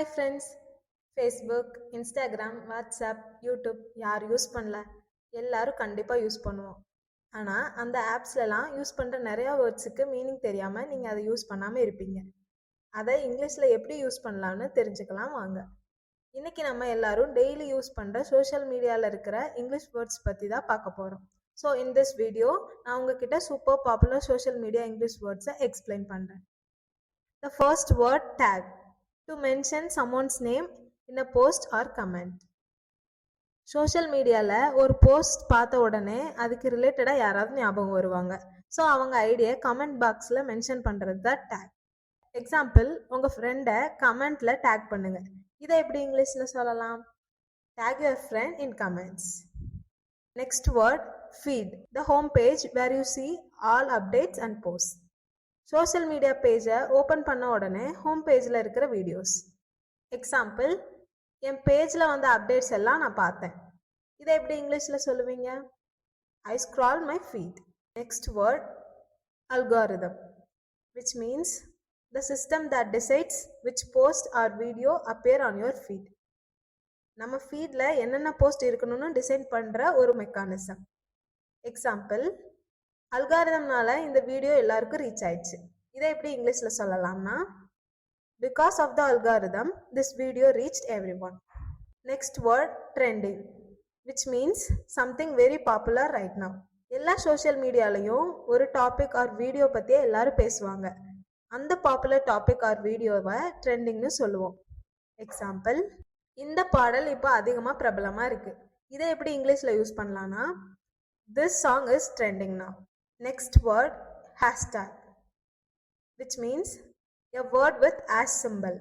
Hi friends Facebook Instagram WhatsApp YouTube யார் use பண்ணல. எல்லாரும் கண்டிப்பாக யூஸ் பண்ணுவோம். ஆனால் அந்த ஆப்ஸ்லலாம் யூஸ் பண்ணுற நிறையா வேர்ட்ஸுக்கு மீனிங் தெரியாமல் நீங்கள் அதை யூஸ் பண்ணாமல் இருப்பீங்க. அதை இங்கிலீஷில் எப்படி யூஸ் பண்ணலாம்னு தெரிஞ்சுக்கலாம் வாங்க. இன்றைக்கி நம்ம எல்லாரும் டெய்லி யூஸ் பண்ணுற சோஷியல் மீடியாவில் இருக்கிற இங்கிலீஷ் வேர்ட்ஸ் பற்றி தான் பார்க்க போகிறோம் ஸோ இன் திஸ் வீடியோ நான் உங்ககிட்ட super popular social media English வேர்ட்ஸை explain பண்ணுறேன் the first word tag to mention someone's name in a post or comment social மீடியாவில் ஒரு போஸ்ட் பார்த்த உடனே அதுக்கு ரிலேட்டடாக யாராவது ஞாபகம் வருவாங்க. ஸோ அவங்க ஐடியை கமெண்ட் பாக்ஸில் மென்ஷன் பண்ணுறது தான் டேக் எக்ஸாம்பிள் உங்கள் ஃப்ரெண்டை கமெண்ட்டில் டேக் பண்ணுங்கள் இதை எப்படி இங்கிலீஷில் சொல்லலாம்? Tag your friend in comments next word feed the home page where you see all updates and post social media பேஜை ஓப்பன் பண்ண உடனே ஹோம் பேஜில் இருக்கிற வீடியோஸ். எக்ஸாம்பிள் என் பேஜில் வந்த அப்டேட்ஸ் எல்லாம் நான் பார்த்தேன். இதை எப்படி இங்கிலீஷில் சொல்லுவீங்க? I scroll my feed next word algorithm which means the system that decides which post or video appear on your feed நம்ம ஃபீடில் என்னென்ன போஸ்ட் இருக்கணும்னு டிசைன் பண்ணுற ஒரு மெக்கானிசம் எக்ஸாம்பிள் அல்காரிதம்னால இந்த வீடியோ எல்லாருக்கும் ரீச் ஆயிடுச்சு. இதை எப்படி இங்கிலீஷில் சொல்லலாம்னா because of the algorithm this video reach everyone next word trending which means something very popular right now எல்லா சோஷியல் மீடியாலையும் ஒரு டாபிக் ஆர் வீடியோ பற்றியே எல்லாரும் பேசுவாங்க. அந்த பாப்புலர் டாபிக் ஆர் வீடியோவை ட்ரெண்டிங்னு சொல்லுவோம். எக்ஸாம்பிள் இந்த பாடல் இப்போ அதிகமாக பிரபலமாக இருக்குது இதை எப்படி இங்கிலீஷில் யூஸ் பண்ணலான்னா திஸ் சாங் இஸ் ட்ரெண்டிங் நான் Next word hashtag which means a word with as symbol.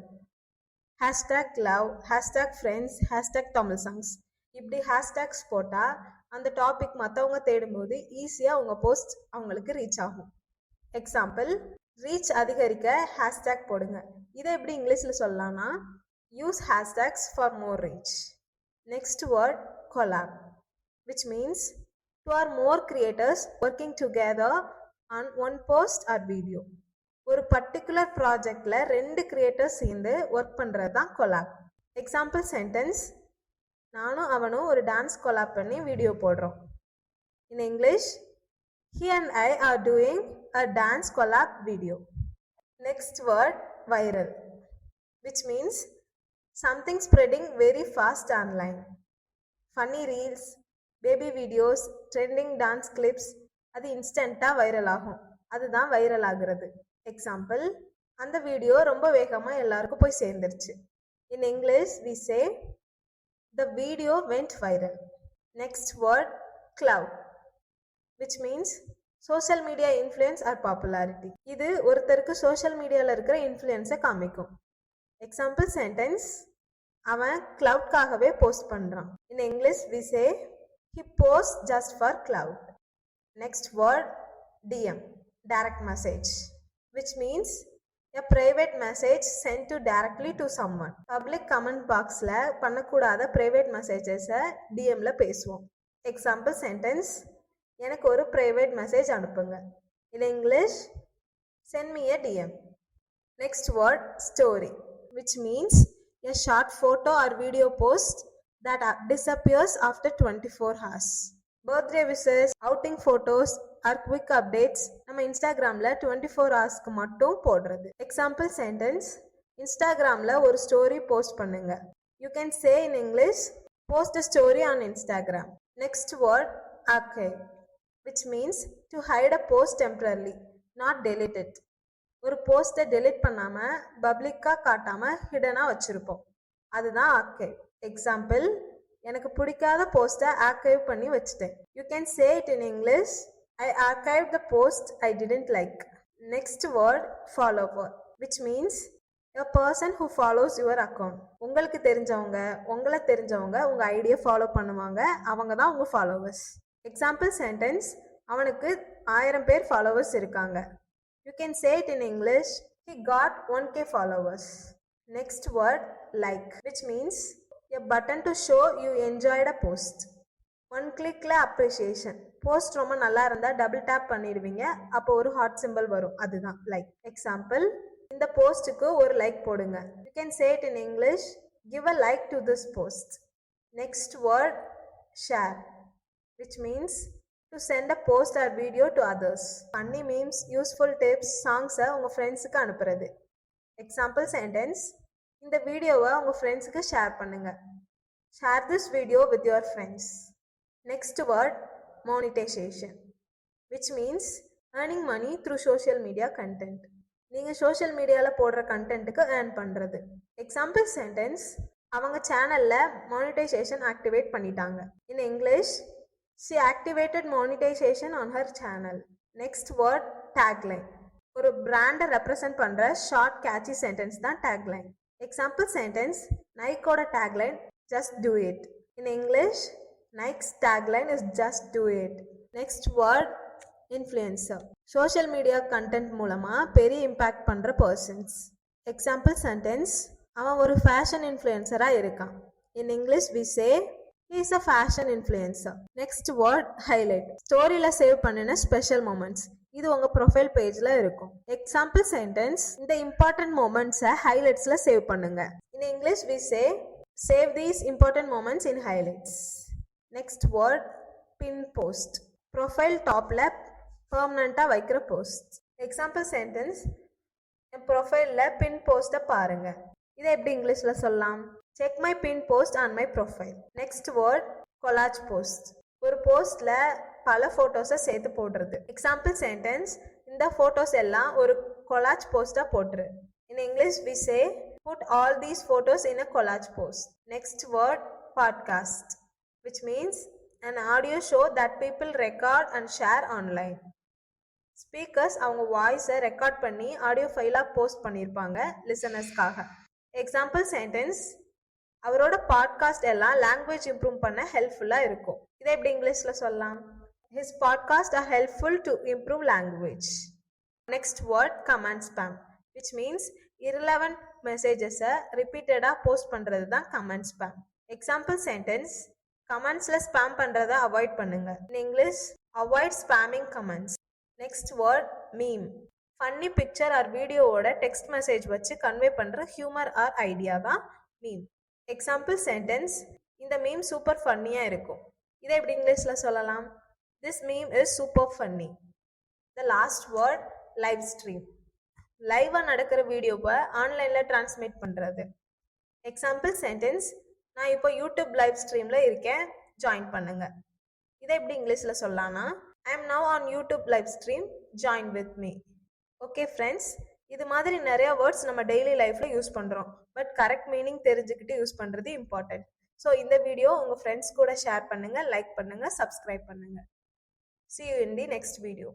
Hashtag love hashtag friends hashtag Tamil songs இப்படி ஹேஷ்டேக்ஸ் போட்டால் அந்த டாபிக் மற்றவங்க தேடும்போது ஈஸியாக உங்கள் போஸ்ட் அவங்களுக்கு ரீச் ஆகும். எக்ஸாம்பிள் ரீச் அதிகரிக்க ஹேஷ்டேக் போடுங்க. இதை எப்படி இங்கிலீஷில் சொல்லலாம்னா use hashtags for more reach next word collab which means two or more creators working together on one post or video. ஒரு பர்டிகுலர் ப்ராஜெக்டில் ரெண்டு கிரியேட்டர்ஸ் சேர்ந்து ஒர்க் பண்ணுறது தான் கொலாப் எக்ஸாம்பிள் சென்டென்ஸ் நானும் அவனும் ஒரு டான்ஸ் கொலாப் பண்ணி வீடியோ போடுறோம். In English he and I are doing a dance collab video next word viral which means something spreading very fast online funny reels baby videos trending dance clips அது இன்ஸ்டண்ட்டாக viral ஆகும். அதுதான் viral ஆகுறது. Example அந்த video ரொம்ப வேகமாக எல்லாருக்கும் போய் சேர்ந்துருச்சு. In English we say the video went viral next word clout which means social media influence or popularity இது ஒருத்தருக்கு சோஷியல் மீடியாவில் இருக்கிற இன்ஃப்ளூயன்ஸை காமிக்கும். எக்ஸாம்பிள் சென்டென்ஸ் அவன் கிளவுட்காகவே போஸ்ட் பண்ணுறான் in English we say He posts just for cloud. Next word DM direct message which means a private message sent to directly to someone. Public comment boxல பண்ணக்கூடாத private messages-அ DMல பேசுவோம் எக்ஸாம்பிள் சென்டென்ஸ் எனக்கு ஒரு private message அனுப்புங்க in English send me a DM. Next word story which means a short photo or video post that disappears after 24 hours. Birthday wishes outing photos or quick updates நம்ம இன்ஸ்டாகிராமில் twenty four ஹவர்ஸ்க்கு மட்டும் போடுறது. Example sentence இன்ஸ்டாகிராமில் ஒரு story post பண்ணுங்க. You can say in English post a story on Instagram next word ஆக்கே which means to hide a post temporarily not delete ஒரு போஸ்ட்டை டெலிட் பண்ணாமல் பப்ளிக்காக காட்டாமல் ஹிடனாக வச்சுருப்போம். அதுதான் ஆக்கே எக்ஸாம்பிள் எனக்கு பிடிக்காத போஸ்ட்டை ஆர்கைவ் பண்ணி வச்சுட்டேன். You can say it in English I archive the post I didn't like next word follower which means a person who follows your account உங்களுக்கு தெரிஞ்சவங்க உங்களை தெரிஞ்சவங்க உங்கள் ஐடியை ஃபாலோ பண்ணுவாங்க. அவங்க தான் உங்கள் ஃபாலோவர்ஸ் எக்ஸாம்பிள் சென்டென்ஸ் அவனுக்கு ஆயிரம் பேர் ஃபாலோவர்ஸ் இருக்காங்க. You can say it in English he got one K followers next word like which means a button to show you enjoyed a post one கிளிக்கில் appreciation post ரொம்ப நல்லா இருந்தால் double tape பண்ணிடுவீங்க. அப்போ ஒரு ஹாட் சிம்பிள் வரும். அதுதான். Like example இந்த போஸ்ட்டுக்கு ஒரு லைக் போடுங்க. You can say it in English give a like to this post next word share which means to send a post or video to others பண்ணி மீம்ஸ் யூஸ்ஃபுல் டிப்ஸ் சாங்ஸை உங்கள் ஃப்ரெண்ட்ஸுக்கு அனுப்புறது. Example sentence இந்த வீடியோவை உங்கள் ஃப்ரெண்ட்ஸுக்கு ஷேர் பண்ணுங்கள் share this video with your friends next word monetization which means earning money through social media content நீங்கள் சோஷியல் மீடியாவில் போடுற கண்டென்ட்டுக்கு ஏர்ன் பண்ணுறது எக்ஸாம்பிள் சென்டென்ஸ் அவங்க சேனலில் மானிட்டைசேஷன் ஆக்டிவேட் பண்ணிட்டாங்க. In English she activated monetization on her channel next word tagline ஒரு பிராண்டை ரெப்ரசன்ட் பண்ணுற ஷார்ட் கேட்சி சென்டென்ஸ் தான் tagline example sentence நைக்கோட tagline just do it in English Nike's tagline is just do it next word influencer social media content மூலமாக பெரிய impact பண்ணுற persons example sentence அவன் ஒரு fashion இன்ஃப்ளூயன்சராக இருக்கான். In English we say is a fashion influencer next word highlight ஸ்டோரியில் save பண்ணின special moments இது உங்கள் ப்ரொஃபைல் பேஜில் இருக்கும். எக்ஸாம்பிள் சென்டென்ஸ் இந்த இம்பார்ட்டன்ட் மூமெண்ட்ஸை ஹைலைட்ஸில் சேவ் பண்ணுங்க. In English we say save these important moments in highlights next word pin post profile டாப்பில் பர்மனண்ட்டாக வைக்கிற போஸ்ட் எக்ஸாம்பிள் சென்டென்ஸ் என் ப்ரொஃபைலில் பின் போஸ்ட்டை பாருங்கள் இதை எப்படி இங்கிலீஷில் சொல்லலாம்? Check my pin post on my profile next word collage post ஒரு போஸ்டில் பல ஃபோட்டோஸை சேர்த்து போடுறது. எக்ஸாம்பிள் சென்டென்ஸ் இந்த ஃபோட்டோஸ் எல்லாம் ஒரு கொலாஜ் போஸ்ட்டாக போட்டுரு. In English we say put all these photos in a collage post next word podcast which means an audio show that people record and share online speakers அவங்க வாய்ஸை record பண்ணி audio ஃபைலாக post பண்ணியிருப்பாங்க லிசனர்ஸ்க்காக example sentence அவரோட podcast எல்லாம் language improve பண்ண ஹெல்ப்ஃபுல்லாக இருக்கும். இதை எப்படி இங்கிலீஷில் சொல்லலாம்? His podcast are helpful to improve language next word comment spam which means irrelevant மெசேஜஸை ரிப்பீட்டடாக போஸ்ட் பண்ணுறது தான் கமெண்ட் ஸ்பேம் எக்ஸாம்பிள் சென்டென்ஸ் கமெண்ட்ஸில் ஸ்பேம் பண்ணுறத அவாய்ட் பண்ணுங்க. In English avoid spamming comments next word meme funny picture or வீடியோவோட text message வச்சு convey பண்ணுற humour or idea தான் மீம் எக்ஸாம்பிள் சென்டென்ஸ் இந்த மீம் சூப்பர் ஃபன்னியாக இருக்கும். இதை எப்படி இங்கிலீஷில் சொல்லலாம்? This meme is super funny the last word live stream லைவாக நடக்கிற வீடியோவை ஆன்லைனில் டிரான்ஸ்மிட் பண்ணுறது எக்ஸாம்பிள் சென்டென்ஸ் நான் இப்போ யூடியூப் லைவ் ஸ்ட்ரீமில் இருக்கேன். ஜாயின் பண்ணுங்க. இதை எப்படி இங்கிலீஷில் சொல்லலாம்னா I am now on YouTube live stream join with me okay friends இது மாதிரி நிறைய வேர்ட்ஸ் நம்ம டெய்லி லைஃப்பில் யூஸ் பண்ணுறோம் பட் கரெக்ட் மீனிங் தெரிஞ்சுக்கிட்டு யூஸ் பண்ணுறது இம்பார்ட்டன்ட் ஸோ இந்த வீடியோ உங்கள் ஃப்ரெண்ட்ஸ் கூட ஷேர் பண்ணுங்கள் லைக் பண்ணுங்கள் சப்ஸ்கிரைப் பண்ணுங்கள் see you in the next video